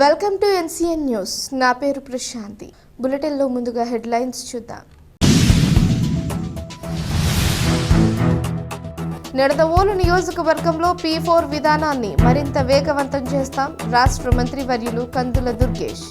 Welcome to NCN news. నా పేరు ప్రశాంతి. బులెటిన్లో ముందుగా హెడ్లైన్స్ చూద్దాం. నిడదవోలు నియోజకవర్గంలో పీ ఫోర్ విధానాన్ని మరింత వేగవంతం చేస్తాం రాష్ట్ర మంత్రి వర్యులు కందుల దుర్గేష్.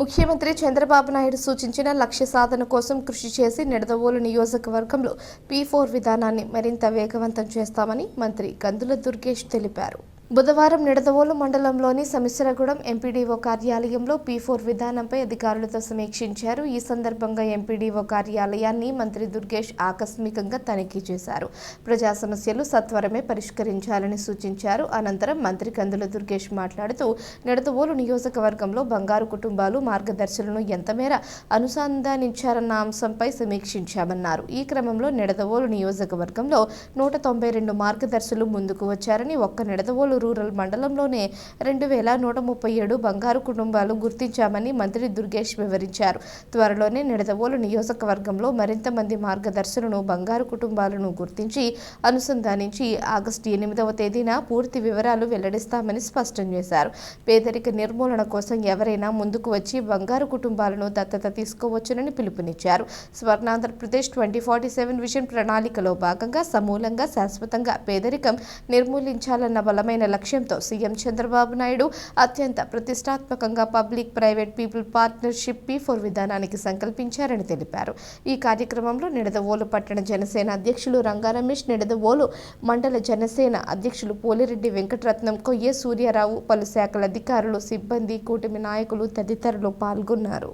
ముఖ్యమంత్రి చంద్రబాబు నాయుడు సూచించిన లక్ష్య సాధన కోసం కృషి చేసి నిడదవోలు నియోజకవర్గంలో పీ ఫోర్ విధానాన్ని మరింత వేగవంతం చేస్తామని మంత్రి కందుల దుర్గేష్ తెలిపారు. బుధవారం నిడదవోలు మండలంలోని సమిశ్రగూడెం ఎంపీడీఓ కార్యాలయంలో పీ ఫోర్ విధానంపై అధికారులతో సమీక్షించారు. ఈ సందర్భంగా ఎంపీడీఓ కార్యాలయాన్ని మంత్రి దుర్గేష్ ఆకస్మికంగా తనిఖీ చేశారు. ప్రజా సమస్యలు సత్వరమే పరిష్కరించాలని సూచించారు. అనంతరం మంత్రి కందుల దుర్గేష్ మాట్లాడుతూ నిడదవోలు నియోజకవర్గంలో బంగారు కుటుంబాలు మార్గదర్శులను ఎంతమేర అనుసంధానించారన్న అంశంపై సమీక్షించామన్నారు. ఈ క్రమంలో నిడదవోలు నియోజకవర్గంలో నూట తొంభై రెండు మార్గదర్శులు ముందుకు వచ్చారని ఒక్క నిడదవోలు రూరల్ మండలంలోనే రెండు వేల నూట ముప్పై ఏడు బంగారు కుటుంబాలు గుర్తించామని మంత్రి దుర్గేష్ వివరించారు. త్వరలోనే నిడదవోలు నియోజకవర్గంలో మరింత మంది మార్గదర్శులను బంగారు కుటుంబాలను గుర్తించి అనుసంధానించి ఆగస్టు ఎనిమిదవ తేదీన పూర్తి వివరాలు వెల్లడిస్తామని స్పష్టం చేశారు. పేదరిక నిర్మూలన కోసం ఎవరైనా ముందుకు వచ్చి బంగారు కుటుంబాలను దత్తత తీసుకోవచ్చునని పిలుపునిచ్చారు. Swarnandhra Pradesh twenty forty seven vision ప్రణాళికలో భాగంగా సమూలంగా శాశ్వతంగా పేదరికం నిర్మూలించాలన్న బలమైన లక్ష్యంతో సీఎం చంద్రబాబు నాయుడు అత్యంత ప్రతిష్టాత్మకంగా public private people partnership P four విధానానికి సంకల్పించారని తెలిపారు. ఈ కార్యక్రమంలో నిడదవోలు పట్టణ జనసేన అధ్యక్షులు రంగారమేష్ నిడదవోలు మండల జనసేన అధ్యక్షులు పోలిరెడ్డి వెంకటరత్నం కొయ్య సూర్యారావు పలు శాఖల అధికారులు సిబ్బంది కూటమి నాయకులు తదితరులు పాల్గొన్నారు.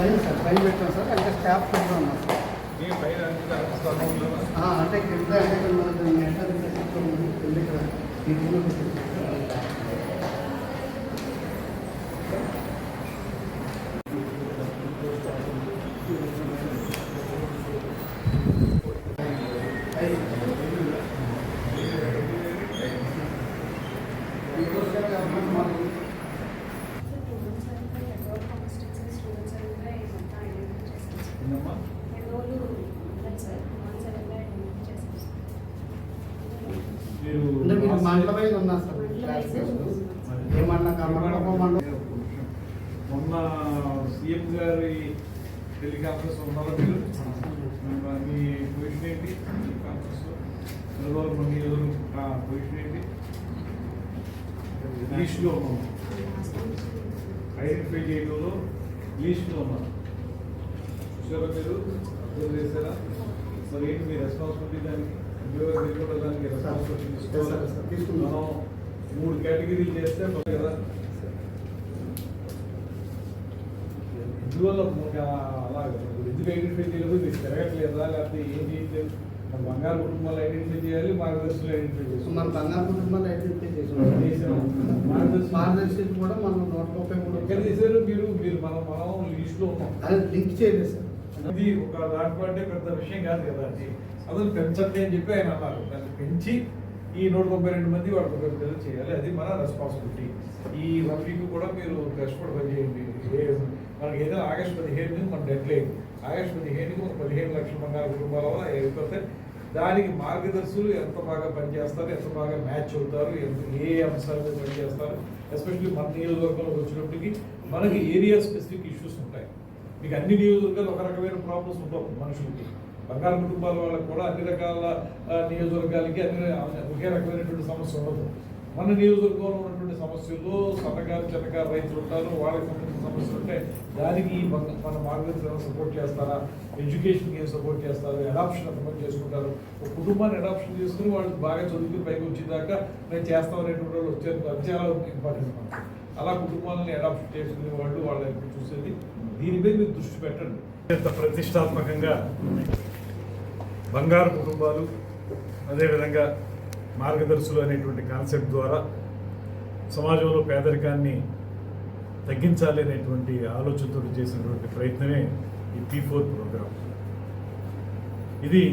పైన సార్ పైన పెట్టాం సార్ అంటే స్టాఫ్ పెడతా ఉన్నాం సార్. అంటే కింద అంటే ఇక్కడ మనకి ఎంటర్ సిస్టమ్ ఉంది కింద ఇక్కడ ఇంట్లో పెట్టాం. ఉందమ్మా మీరు అంటే మీరు ఉన్నా సార్. క్లాస్ ఏ మండలం కర్ణాటక మండలం మొన్న సీఎం గారి టెలికాన్ఫరెన్స్ ఉన్నారా మీరు? మీ పొజిషన్ ఏంటి కాన్ఫరెన్స్లో చంద్రబాబు మన పొజిషన్ ఏంటి లీస్ట్లో ఉన్నాం. ఐడెంటిఫై చేయడంలో లీస్ట్లో ఉన్నాం. చూసారా మీరు? అబ్జర్వ్ చేశారా? మరి ఏంటి మీ రెస్పాన్సిబిలిటీ దానికి? తీసుకున్నాం. మనం మూడు కేటగిరీలు చేస్తే మనం కదా ఇందువల్ల మనకి అలా ఎందుకు ఐడెంటిఫై చేయలేదు మీరు తిరగట్లేదా లేకపోతే ఏం చేయట్లేదు మన బంగారు కుటుంబాలు ఐడెంటిఫై చేయాలి మార్గదర్శులు ఐడెంటిఫై మన చేయాలి బంగారు కుటుంబాలు ఐడెంటిఫై చేసాం చేసాం. మార్గదర్శి- మార్గదర్శి కూడా మనం నూట ముప్పై మూడు ఎక్కడ చేశారు మీరు మీరు మనం మనం లిస్ట్లో ఉన్నాం అదే లింక్ చేయలేదు సార్ ఇది ఒక దాంట్లో అంటే పెద్ద విషయం కాదు కదా అది. అసలు పెంచండి అని చెప్పి ఆయన అన్నారు. దాన్ని పెంచి ఈ నూట తొంభై రెండు మంది వాళ్ళ తొంభై పిల్లలు చేయాలి. అది మన రెస్పాన్సిబిలిటీ ఈ వన్ వీక్ కూడా మీరు కష్టపడి పని చేయండి. ఏ- మనకి ఏదో ఆగస్ట్ పదిహేను మన డెడ్ లైన్ ఆగస్ట్ పదిహేనుకి ఒక పదిహేను లక్షల మంది కుటుంబాల వల్ల అయిపోతే దానికి మార్గదర్శులు ఎంత బాగా పనిచేస్తారు ఎంత బాగా మ్యాచ్ అవుతారు ఎంత ఏ అంశాలు పనిచేస్తారు ఎస్పెషల్లీ మన నియోజకవర్గంలోకి వచ్చినప్పటికీ మనకి ఏరియా స్పెసిఫిక్ ఇష్యూస్ ఉంటాయి. మీకు అన్ని నియోజకవర్గాలు ఒక రకమైన ప్రాబ్లమ్స్ ఉండవు మనుషులకి. బంగారు కుటుంబాల వాళ్ళకి కూడా అన్ని రకాల నియోజకవర్గాలకి అన్ని ఒకే రకమైనటువంటి సమస్య ఉండదు. మన నియోజకవర్గంలో ఉన్నటువంటి సమస్యల్లో సన్నకారు చిన్నకారు రైతులు ఉంటారు. వాళ్ళకి సంబంధించిన సమస్యలు ఉంటాయి దానికి మన మార్గదర్శనం సపోర్ట్ చేస్తారా? ఎడ్యుకేషన్కి ఏం సపోర్ట్ చేస్తారు? అడాప్షన్ ఎంతమంది చేసుకుంటారు? ఒక కుటుంబాన్ని అడాప్షన్ చేసుకుని వాళ్ళు బాగా చదువుకుని పైకి వచ్చేదాకా నేను చేస్తామనేటువంటి వాళ్ళు వచ్చారు. అది చాలా ఇంపార్టెంట్ అలా కుటుంబాలని అడాప్షన్ చేసుకునే వాళ్ళు వాళ్ళ చూసేది దీనిపై మీరు దృష్టి పెట్టండి. ఎంత ప్రతిష్టాత్మకంగా బంగారు కుటుంబాలు అదేవిధంగా మార్గదర్శులు అనేటువంటి కాన్సెప్ట్ ద్వారా సమాజంలో పేదరికాన్ని తగ్గించాలి అనేటువంటి ఆలోచనతో చేసినటువంటి ప్రయత్నమే ఈ పీ ఫోర్ ప్రోగ్రామ్ ఇది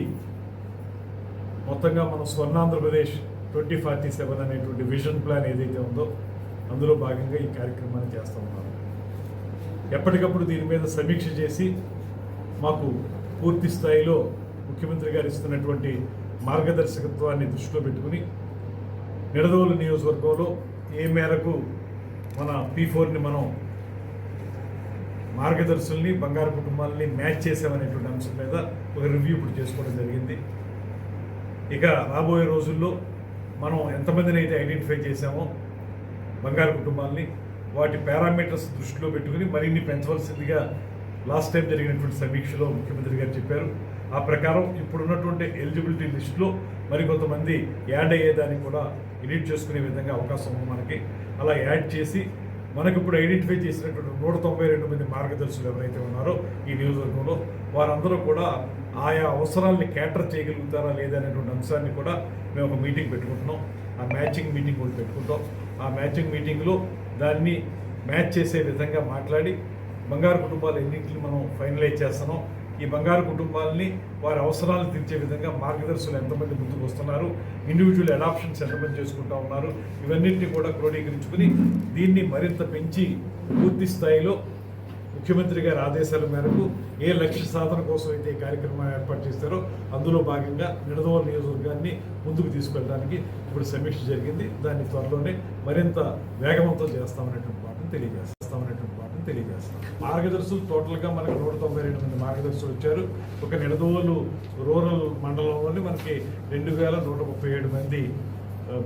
మొత్తంగా మనం స్వర్ణాంధ్రప్రదేశ్ ట్వంటీ ఫార్టీ సెవెన్ అనేటువంటి విజన్ ప్లాన్ ఏదైతే ఉందో అందులో భాగంగా ఈ కార్యక్రమాన్ని చేస్తూ ఉన్నాము. ఎప్పటికప్పుడు దీని మీద సమీక్ష చేసి మాకు పూర్తి స్థాయిలో ముఖ్యమంత్రి గారు ఇస్తున్నటువంటి మార్గదర్శకత్వాన్ని దృష్టిలో పెట్టుకుని నిడదవోలు నియోజకవర్గంలో ఏ మేరకు మన పీ ఫోర్ని మనం మార్గదర్శుల్ని బంగారు కుటుంబాలని మ్యాచ్ చేసామనేటువంటి అంశం మీద ఒక రివ్యూ ఇప్పుడు చేసుకోవడం జరిగింది. ఇక రాబోయే రోజుల్లో మనం ఎంతమందిని అయితే ఐడెంటిఫై చేశామో బంగారు కుటుంబాలని వాటి పారామీటర్స్ దృష్టిలో పెట్టుకుని మరిన్ని పెంచవలసిందిగా లాస్ట్ టైం జరిగినటువంటి సమీక్షలో ముఖ్యమంత్రి గారు చెప్పారు. ఆ ప్రకారం ఇప్పుడున్నటువంటి ఎలిజిబిలిటీ లిస్టులో మరికొంతమంది యాడ్ అయ్యేదానికి కూడా ఎడిట్ చేసుకునే విధంగా అవకాశం ఉంది మనకి. అలా యాడ్ చేసి మనకి ఇప్పుడు ఐడెంటిఫై చేసినటువంటి నూట తొంభై రెండు మంది మార్గదర్శులు ఎవరైతే ఉన్నారో ఈ నియోజకవర్గంలో వారందరూ కూడా ఆయా అవసరాల్ని క్యాటర్ చేయగలుగుతారా లేదా అనేటువంటి అంశాన్ని కూడా మేము ఒక మీటింగ్ పెట్టుకుంటున్నాం. ఆ మ్యాచింగ్ మీటింగ్ కూడా పెట్టుకుంటాం. ఆ మ్యాచింగ్ మీటింగ్లో దాన్ని మ్యాచ్ చేసే విధంగా మాట్లాడి బంగారు కుటుంబాలు ఎన్నింటిని మనం ఫైనలైజ్ చేస్తున్నాం. ఈ బంగారు కుటుంబాలని వారి అవసరాలు తీర్చే విధంగా మార్గదర్శులు ఎంతమంది ముందుకు వస్తున్నారు ఇండివిజువల్ అడాప్షన్స్ ఎంతమంది చేసుకుంటా ఉన్నారు ఇవన్నింటినీ కూడా క్రోడీకరించుకుని దీన్ని మరింత పెంచి పూర్తి స్థాయిలో ముఖ్యమంత్రి గారి ఆదేశాల మేరకు ఏ లక్ష్య సాధన కోసం అయితే ఈ కార్యక్రమాన్ని ఏర్పాటు చేస్తారో అందులో భాగంగా నిడదవోలు నియోజకవర్గాన్ని ముందుకు తీసుకెళ్ళడానికి ఇప్పుడు సమీక్ష జరిగింది. దాన్ని త్వరలోనే మరింత వేగవంతం చేస్తామనేటువంటి మాటను తెలియజేస్తామనేటువంటి మాటను తెలియజేస్తాం. మార్గదర్శులు టోటల్గా మనకు నూట తొంభై రెండు మంది మార్గదర్శులు వచ్చారు. ఒక నిడదవోలు రూరల్ మండలంలోని మనకి రెండు వేల నూట ముప్పై ఏడు మంది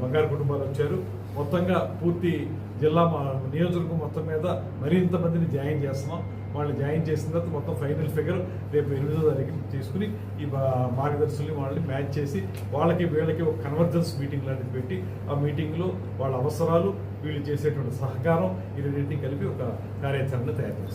బంగారు కుటుంబాలు వచ్చారు. మొత్తంగా పూర్తి జిల్లా మా నియోజకవర్గం మొత్తం మీద మరింత మందిని జాయిన్ చేస్తున్నాం. వాళ్ళని జాయిన్ చేసిన తర్వాత మొత్తం ఫైనల్ ఫిగర్ రేపు ఎనిమిదో తారీఖు తీసుకుని ఈ మార్గదర్శుల్ని వాళ్ళని మ్యాచ్ చేసి వాళ్ళకి వీళ్ళకి ఒక కన్వర్జెన్స్ మీటింగ్ లాంటిది పెట్టి ఆ మీటింగ్లో వాళ్ళ అవసరాలు వీళ్ళు చేసేటువంటి సహకారం ఈ రెండింటినీ కలిపి ఒక కార్యాచరణ తయారు చేస్తాం.